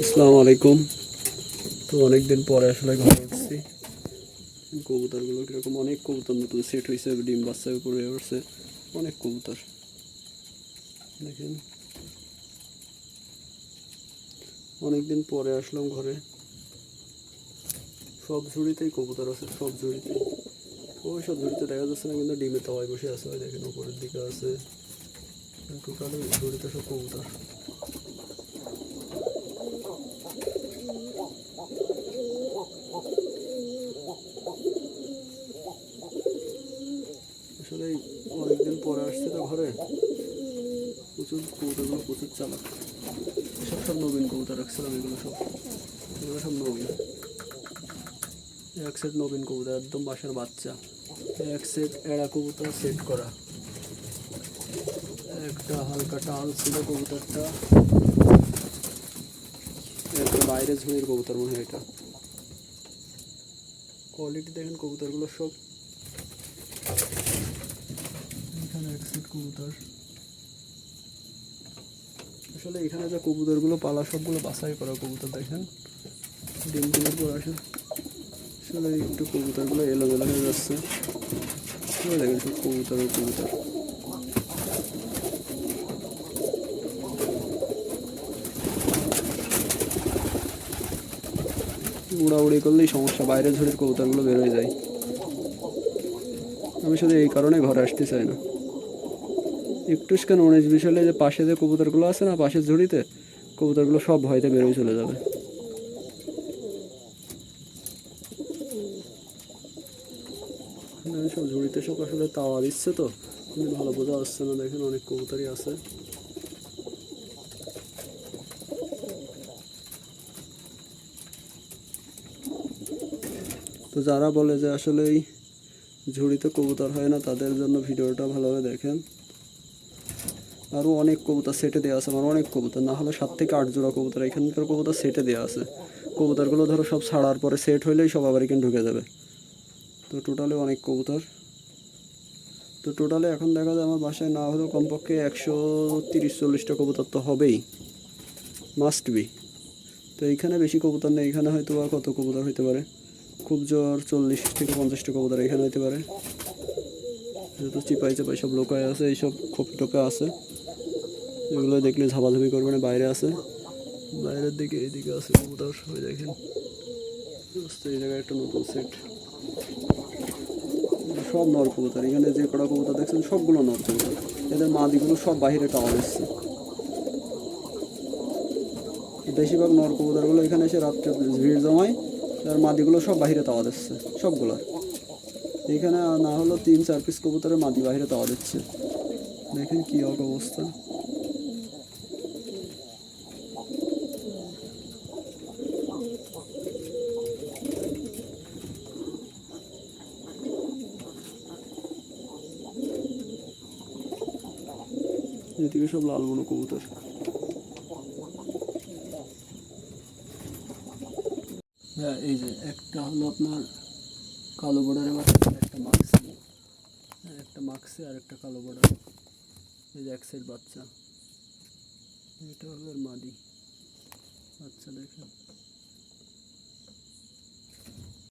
আসসালামু আলাইকুম। তো অনেকদিন পরে আসলে ঘরে উঠছি কবুতরগুলো কীরকম? অনেক কবুতর নতুন সেট হয়েছে, ডিম বাচ্চা করে উঠছে। অনেক কবুতর। দেখেন। অনেকদিন পরে আসলাম ঘরে। সব ঝুড়িতেই কবুতর আছে, সব ঝুড়িতেই। ওই সব ঝুড়িতে দেখা যাচ্ছে না, কিন্তু ডিমে তাওয়ায় বসে আছে। ওই দেখেন, উপরের দিকে আছে। টোটালি ঝুড়িতে সব কবুতর। আসলে অনেকদিন পরে আসছে তো ঘরে। প্রচুর কবুতরগুলো প্রচুর চালাক। সব সব নবীন কবুতর রাখছিলাম এগুলো সব। এগুলো সব নবীন। এক সেট নবীন কবুতর, একদম বাসার বাচ্চা। এক সেট এড়া কবুতর সেট করা। একটা হালকা টাল ছিল কবুতরটা। একটা বাইরে ঝুড়ির কবুতর মনে হয় এটা। কোয়ালিটি দেখেন কবুতরগুলো সব এখানে কবুতর। আসলে এখানে যে কবুতরগুলো পালা, সবগুলো বাছাই করা কবুতর, দেখেন। ডিম ডিমের পর আসে আসলে একটু কবুতরগুলো এলোমেলো হয়ে যাচ্ছে। দেখেন সব কবুতর কবুতর। উড়াউড়ি করলেই সমস্যা বাইরে ঝুড়ির কবুতরগুলো বেরোয় যায়। আমি শুধু এই কারণে ঘরে আসতে চাই না। একটু কেন উনিশ বিশ হলে যে পাশে যে কবুতরগুলো আছে না, পাশের ঝুড়িতে, কবুতরগুলো সব ভয়তে বেরোয় চলে যাবে। সব ঝুড়িতে সব আসলে তাওয়া দিচ্ছে তো, কিন্তু ভালো বোঝা যাচ্ছে না, দেখেন অনেক কবুতরই আছে। তো যারা বলে যে আসলে এই ঝুড়িতে কবুতর হয় না, তাদের জন্য ভিডিওটা ভালোভাবে দেখেন। আরও অনেক কবুতর সেটে দেওয়া আছে আমার অনেক কবুতর। না হলে সাত থেকে আট জোড়া কবুতর, এখানকার কবুতর সেটে দেওয়া আছে। কবুতরগুলো ধরো সব ছাড়ার পরে সেট হইলেই সব আবার এখানে ঢুকে যাবে। তো টোটালে অনেক কবুতর। তো টোটালে এখন দেখা যায় আমার বাসায় না হলেও কমপক্ষে একশো তিরিশ, চল্লিশটা কবুতর তো হবেই। মাস্ট বি তো এইখানে বেশি কবুতর নেই, এখানে হয়তো বা কত কবুতর হইতে পারে? খুব জোর চল্লিশ থেকে পঞ্চাশটা কবুতর এখানে হইতে পারে। যেহেতু চিপাই চাপাই সব লোকায় আছে, এইসব খোপে টোপে আছে। এগুলো দেখলে ঝাপাঝাপি করবে না, বাইরে আছে। বাইরের দিকে এইদিকে আছে কবুতর সবাই দেখেন। এই জায়গায় একটা নতুন সেট সব নর কবুতর, এখানে যে কটা কবুতর দেখছেন, সবগুলো নর কবুতর। এদের মাদিগুলো সব বাহিরে টাওয়ার এসছে। বেশিরভাগ নর কবুতরগুলো এখানে এসে রাত্রে ভিড় জমায়, আর মাদিগুলো সব বাহিরে তাওয়া দিচ্ছে সবগুলার এখানে না হলো তিন, চার পিস কবুতরের মাদি বাহিরে তাওয়া দিচ্ছে দেখেন কি অবস্থা। এদিকে সব লাল বনো কবুতর। হ্যাঁ এই যে একটা হলো আপনার কালো বর্ডারের বাচ্চা একটা মাক্সি হ্যাঁ একটা মাক্সি আর একটা কালো বর্ডার এই যে এক সাইড বাচ্চা। এটা হলো মাদি। বাচ্চা দেখেন।